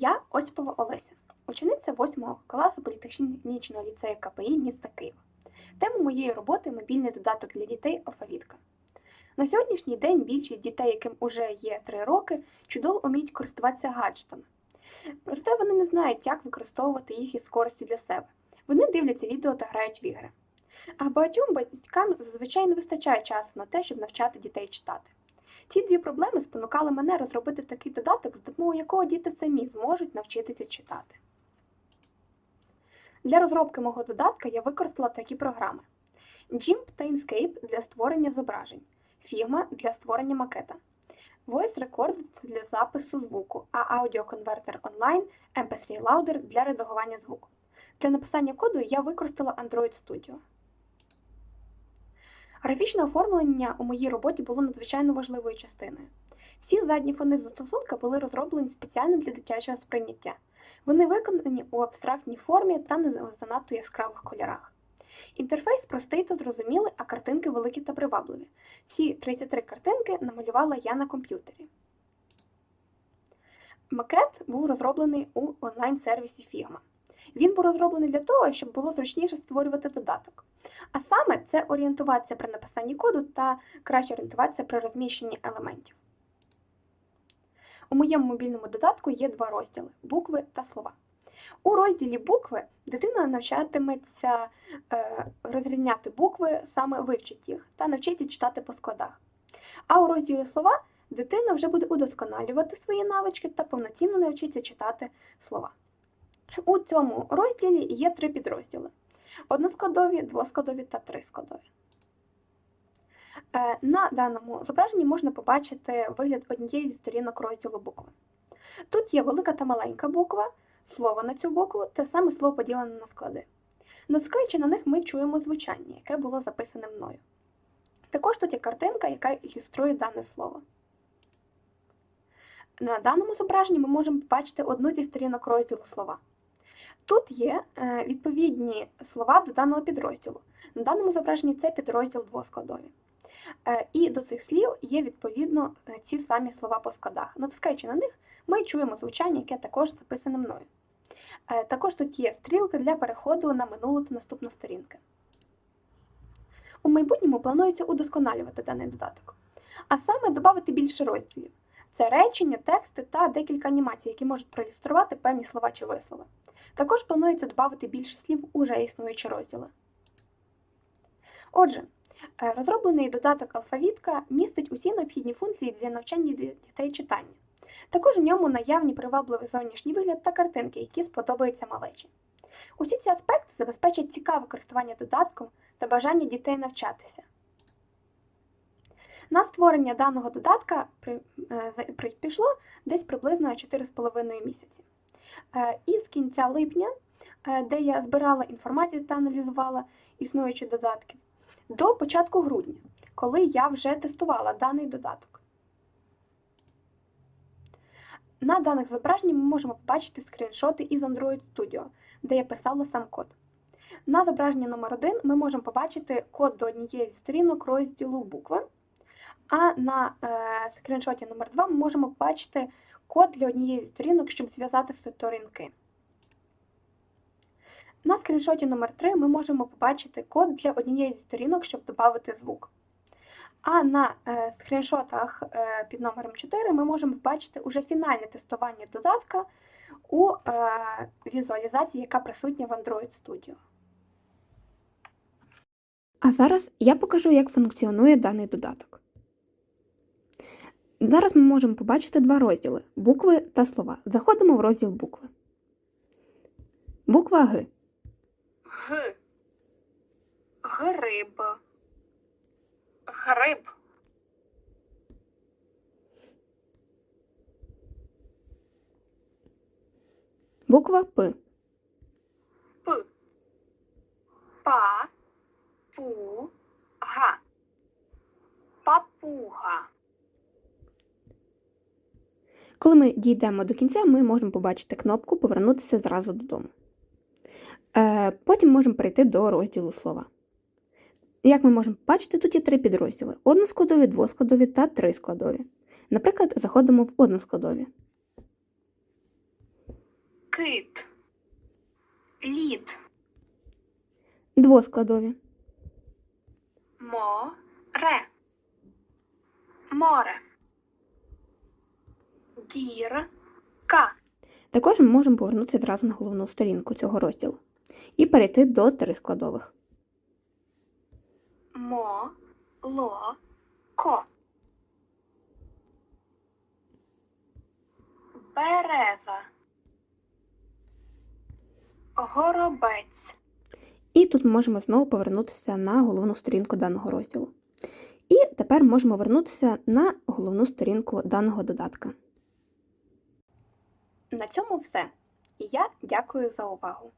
Я Осіпова Олеся, учениця 8 класу політехнічного ліцею КПІ міста Києва. Тема моєї роботи мобільний додаток для дітей алфавітка. На сьогоднішній день більшість дітей, яким уже є 3 роки, чудово вміють користуватися гаджетами. Проте вони не знають, як використовувати їх із користю для себе. Вони дивляться відео та грають в ігри. А багатьом батькам зазвичай не вистачає часу на те, щоб навчати дітей читати. Ці дві проблеми спонукали мене розробити такий додаток, з допомогою якого діти самі зможуть навчитися читати. Для розробки мого додатка я використала такі програми: GIMP та Inkscape для створення зображень, Figma для створення макета, Voice Recorder для запису звуку, а Audio Converter Online MP3 Loader для редагування звуку. Для написання коду я використала Android Studio. Графічне оформлення у моїй роботі було надзвичайно важливою частиною. Всі задні фони застосунка були розроблені спеціально для дитячого сприйняття. Вони виконані у абстрактній формі та не занадто яскравих кольорах. Інтерфейс простий та зрозумілий, а картинки великі та привабливі. Всі 33 картинки намалювала я на комп'ютері. Макет був розроблений у онлайн-сервісі Figma. Він був розроблений для того, щоб було зручніше створювати додаток. А саме це орієнтуватися при написанні коду та краще орієнтуватися при розміщенні елементів. У моєму мобільному додатку є два розділи букви та слова. У розділі букви дитина навчатиметься е, розрізняти букви, саме вивчить їх та навчиться читати по складах. А у розділі слова дитина вже буде удосконалювати свої навички та повноцінно навчиться читати слова. У цьому розділі є три підрозділи: односкладові, двоскладові та трискладові. Е, На даному зображенні можна побачити вигляд однієї зі сторінок розділу букви. Тут є велика та маленька буква, слово на цю букву це саме слово поділене на склади. Натискаючи на них, ми чуємо звучання, яке було записане мною. Також тут є картинка, яка ілюструє дане слово. На даному зображенні ми можемо побачити одну зі сторінок розділу слова. Тут є е, відповідні слова до даного підрозділу. На даному зображенні це підрозділ двоскладові. Е, І до цих слів є відповідно е, ці самі слова по складах. Натискаючи на них, ми чуємо звучання, яке також записане мною. Також тут є стрілка для переходу на минулу та наступну сторінки. У майбутньому планується удосконалювати даний додаток, а саме додати більше розділів. Це речення, тексти та декілька анімацій, які можуть проілюструвати певні слова чи вислови. Також планується додати більше слів у вже існуючі розділи. Отже, е, розроблений додаток алфавітка містить усі необхідні функції для навчання ді- дітей читання. Також у ньому наявні привабливий зовнішній вигляд та картинки, які сподобаються малечі. Усі ці аспекти забезпечать цікаве користування додатком та бажання дітей навчатися. На створення даного додатка е, пішло десь приблизно 4,5 місяці. Е, І з кінця липня, е, де я збирала інформацію та аналізувала існуючі додатки, до початку грудня, коли я вже тестувала даний додаток. На даних зображеннях ми можемо побачити скріншоти із Android Studio, де я писала сам код. На зображенні номер 1 ми можемо побачити код до однієї з сторінок розділу букви. А на е, скріншоті номер 2 ми можемо побачити код для однієї з сторінок, щоб зв'язати сторінки. На скріншоті номер 3 ми можемо побачити код для однієї з сторінок, щоб додати звук. А на е, скріншотах е, під номером 4 ми можемо побачити уже фінальне тестування додатка у візуалізації, яка присутня в Android Studio. А зараз я покажу, як функціонує даний додаток. Зараз ми можемо побачити два розділи букви та слова. Заходимо в розділ букви. Буква Г. Г. Гриб. Гриб. Буква П. П. Па. Пу. Га. Папуга. Коли ми дійдемо до кінця, ми можемо побачити кнопку Повернутися зразу додому. Е, потім можемо перейти до розділу слова. Як ми можемо побачити, тут є три підрозділи: односкладові, двоскладові та трискладові. Наприклад, заходимо в односкладові. кит, лід, Двоскладові. море, море, дірка, Також ми можемо повернутися зразу на головну сторінку цього розділу і перейти до трискладових. молоко, береза, горобець, І тут ми можемо знову повернутися на головну сторінку даного розділу. І тепер можемо вернутися на головну сторінку даного додатка. На цьому все. І я дякую за увагу.